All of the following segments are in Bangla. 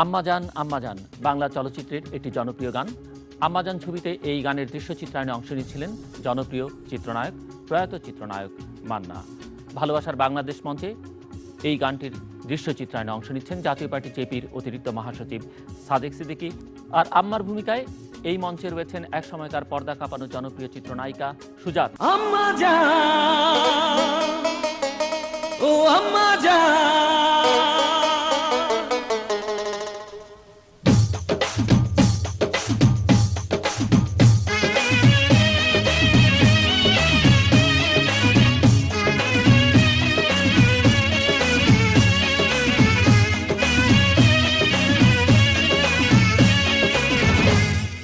আম্মাজান আম্মাজান বাংলা চলচ্চিত্রের একটি জনপ্রিয় গান। আম্মাজান ছবিতে এই গানের দৃশ্যচিত্রায়নে অংশ নিয়েছিলেন জনপ্রিয় চিত্রনায়ক, প্রয়াত চিত্রনায়ক মান্না। ভালোবাসার বাংলাদেশ মঞ্চে এই গানটির দৃশ্য চিত্রায়নে অংশ নিচ্ছেন জাতীয় পার্টি জেপির অতিরিক্ত মহাসচিব সাদেক সিদ্দিকী। আর আম্মার ভূমিকায় এই মঞ্চে রয়েছেন এক সময়কার পর্দা কাঁপানো জনপ্রিয় চিত্রনায়িকা সুজাত। আম্মা জান, ও আম্মা জান।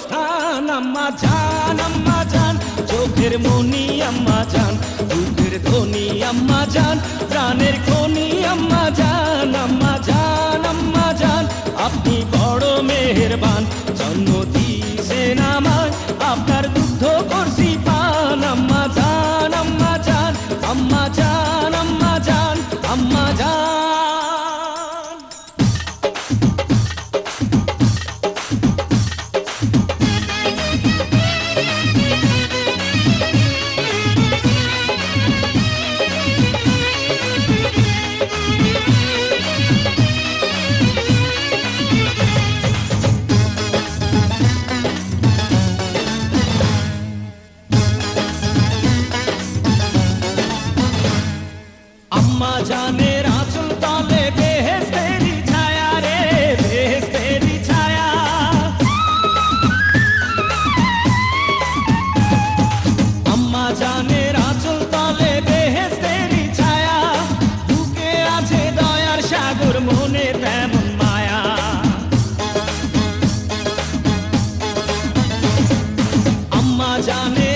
গোরস্থান আম্মা জান আম্মা জান, চোখের মনি, আম্মা জান, দুধের ধনি আম্মা জান, প্রাণের খনি, আম্মা জান আম্মা জান আম্মা জান, আপনি বড় মেহেরবান জন্ম দিয়েছেন আম্মা জানের তলে বেহেস্তেরি ছায়া রে বেহেস্তেরি ছায়া। আম্মা জানের আঁচল তলে বেহেস্তেরি ছায়া, বুকে আছে দয়ার সাগর, মনে তেমন মায়া। আম্মা জানের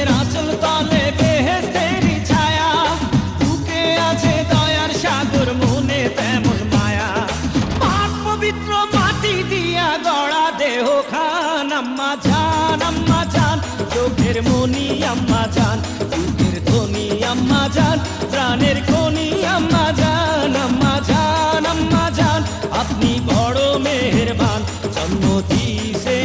পবিত্র মাটি দিয়া গড়া দেহ খান আম্মা জান আম্মা জান চোখের মনি, আম্মা জান চোখের ধনি আম্মা জান প্রাণের খনি, আম্মা জান আম্মা জান আম্মা জান আপনি বড় মেহেরবান জন্ম দিয়েছেন